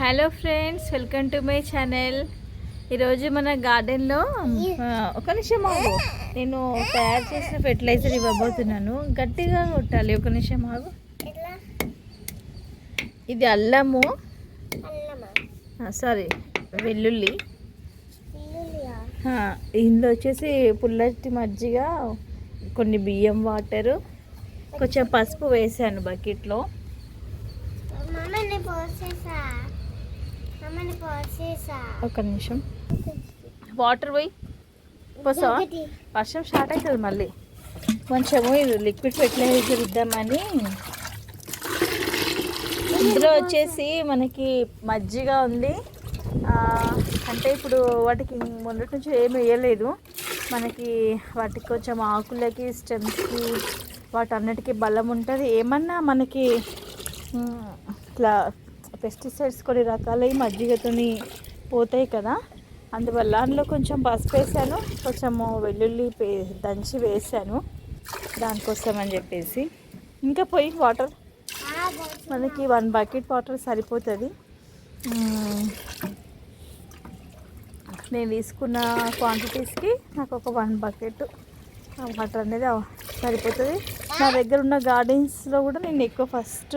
Hello friends welcome to my channel. ఈరోజు మన గార్డెన్లో ఒక నిమిషం ఆగు. నేను తయారు చేసిన ఫెర్టిలైజర్ ఇవ్వబోతున్నాను. గట్టిగా కొట్టాలి. ఒక నిమిషం ఆగు. ఇది అల్లము. సారీ వెల్లుల్లి. ఇందులో వచ్చేసి పుల్లటి మజ్జిగ కొన్ని బియ్యం వాటరు కొంచెం పసుపు వేసాను బకెట్లో. ఒక నిమిషం. వాటర్ పోయి. ఒకటి. వర్షం స్టార్ట్ అవుతుంది మళ్ళీ. కొంచెము ఇది లిక్విడ్ ఫెర్టిలైజర్ ఇద్దామని. ఇందులో వచ్చేసి మనకి మజ్జిగ ఉంది. అంటే ఇప్పుడు వాటికి మొదటి నుంచి ఏమి వేయలేదు. మనకి వాటికి కొంచెం ఆకులకి స్టెమ్స్కి వాటన్నిటికీ బలం ఉంటుంది. ఏమన్నా మనకి ఇట్లా పెస్టిసైడ్స్ కొన్ని రకాల మజ్జిగతోని పోతాయి కదా. అందువల్ల అందులో కొంచెం పసుపు వేసాను కొంచెము వెల్లుల్లి పే దంచి వేసాను. దానికోసం అని చెప్పేసి. ఇంకా పోయి వాటర్ మనకి వన్ బకెట్ వాటర్ సరిపోతుంది. నేను తీసుకున్న క్వాంటిటీస్కి నాకు ఒక వన్ బకెట్ వాటర్ అనేది సరిపోతుంది. నా దగ్గర ఉన్న గార్డెన్స్లో కూడా నేను ఎక్కువ ఫస్ట్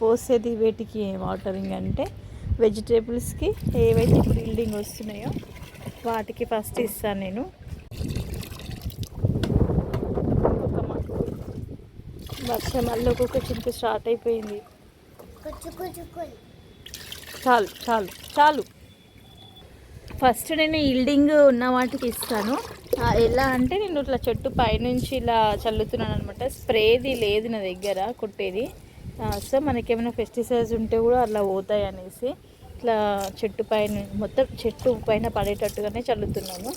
పోసేది వేటికి వాటరింగ్ అంటే వెజిటేబుల్స్కి ఏవైతే ఇప్పుడు బిల్డింగ్ వస్తున్నాయో వాటికి ఫస్ట్ ఇస్తాను నేను. వర్షం మళ్ళీ ఒక్కొక్క చింత స్టార్ట్ అయిపోయింది. చాలు చాలు చాలు. ఫస్ట్ నేను ఈల్డింగ్ ఉన్న వాటికి ఇస్తాను. ఎలా అంటే నేను ఇట్లా చెట్టు పైనుంచి ఇలా చల్లుతున్నాను అనమాట స్ప్రేది లేదు నా దగ్గర కొట్టేది. సో మనకేమైనా పెస్టిసైడ్స్ ఉంటే కూడా అలా పోతాయి అనేసి ఇట్లా చెట్టు పైన మొత్తం చెట్టు పైన పడేటట్టుగానే చల్లుతున్నాను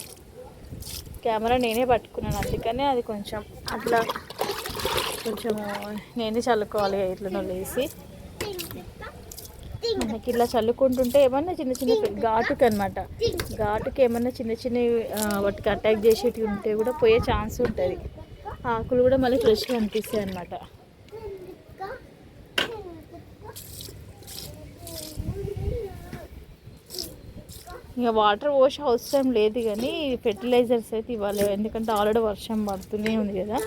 కెమెరా నేనే పట్టుకున్నాను అందుకనే అది కొంచెం అట్లా కొంచెం నేనే చల్లుకోవాలి ఇట్లా లేసి. మనకి ఇలా చల్లుకుంటుంటే ఏమన్నా చిన్న చిన్న ఘాటుకి అనమాట ఘాటుకి ఏమన్నా చిన్న చిన్న వాటికి అటాక్ చేసేటివి ఉంటే కూడా పోయే ఛాన్స్ ఉంటుంది. ఆకులు కూడా మళ్ళీ ఫ్రెష్గా అనిపిస్తాయి అనమాట ఇక వాటర్ పోసే అవసరం లేదు కానీ ఫెర్టిలైజర్స్ అయితే ఇవ్వాలి ఎందుకంటే ఆల్రెడీ వర్షం పడుతూనే ఉంది కదా.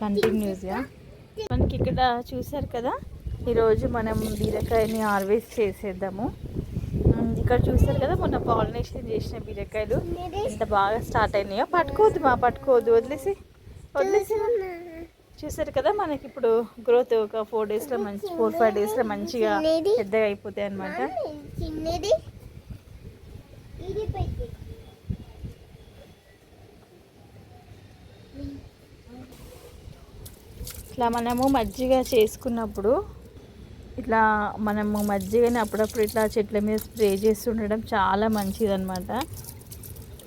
కంటిన్యూస్గా. మనకి ఇక్కడ చూసారు కదా ఈరోజు మనం బీరకాయని హార్వెస్ట్ చేసేద్దాము. ఇక్కడ చూసారు కదా మొన్న పాలినేషన్ చేసిన బీరకాయలు. ఎంత బాగా స్టార్ట్ అయినాయో. పట్టుకోవద్దు మా పట్టుకోవద్దు. వదిలేసి వదిలేసి. చూసారు కదా మనకి ఇప్పుడు గ్రోత్ ఒక ఫోర్ డేస్లో మంచి ఫోర్ ఫైవ్ డేస్లో మంచిగా పెద్దగా అయిపోతాయి అనమాట ఇట్లా మనము మజ్జిగ చేసుకున్నప్పుడు ఇట్లా మనము మజ్జిగని అప్పుడప్పుడు ఇట్లా చెట్ల మీద స్ప్రే చేసి ఉండడం చాలా మంచిదన్నమాట.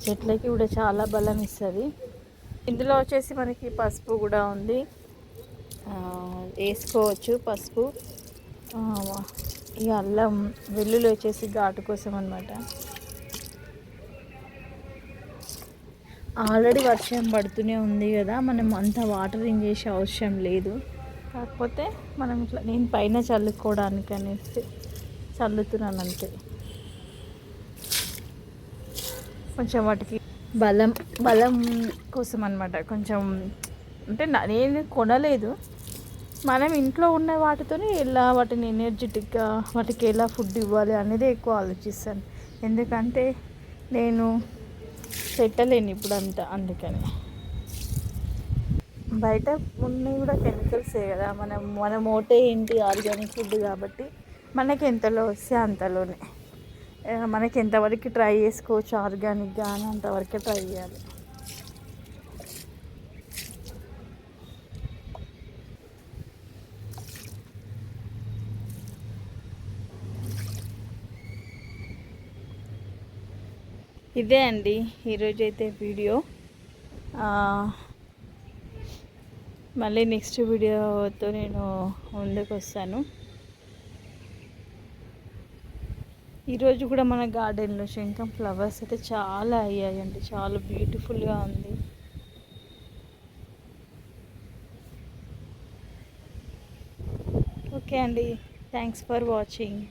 చెట్లకి కూడా చాలా బలం ఇస్తుంది. ఇందులో వచ్చేసి మనకి పసుపు కూడా ఉంది. వేసుకోవచ్చు పసుపు. ఈ ఇక అల్లం వెల్లుల్లి వచ్చేసి ఘాటు కోసం అనమాట ఆల్రెడీ వర్షం పడుతూనే ఉంది కదా మనం అంత వాటరింగ్ చేసే అవసరం లేదు. కాకపోతే మనం ఇట్లా నేను పైన చల్లుకోవడానికి అనేసి చల్లుతున్నాను అంతే. కొంచెం వాటికి బలం బలం కోసం అనమాట కొంచెం అంటే నేను కొనలేదు. మనం ఇంట్లో ఉన్న వాటితోనే ఎలా వాటిని ఎనర్జెటిక్గా వాటికి ఎలా ఫుడ్ ఇవ్వాలి అనేది ఎక్కువ ఆలోచిస్తాను. ఎందుకంటే నేను పెట్టలేను ఇప్పుడు అంత అందుకని. బయట ఉన్నవి కూడా కెమికల్సే కదా మనం మన మోటే ఏంటి ఆర్గానిక్ ఫుడ్ కాబట్టి మనకి ఎంతలో వస్తే అంతలోనే. మనకి ఎంతవరకు ట్రై చేసుకోవచ్చు ఆర్గానిక్గా అని అంతవరకే ట్రై చేయాలి. ఇదే అండి ఈరోజు అయితే వీడియో మళ్ళీ నెక్స్ట్ వీడియోతో నేను ముందుకు వస్తాను ఈరోజు కూడా మన గార్డెన్లో శంఖం ఫ్లవర్స్ అయితే చాలా అయ్యాయండి చాలా బ్యూటిఫుల్గా ఉంది. ఓకే అండి థ్యాంక్స్ ఫర్ వాచింగ్.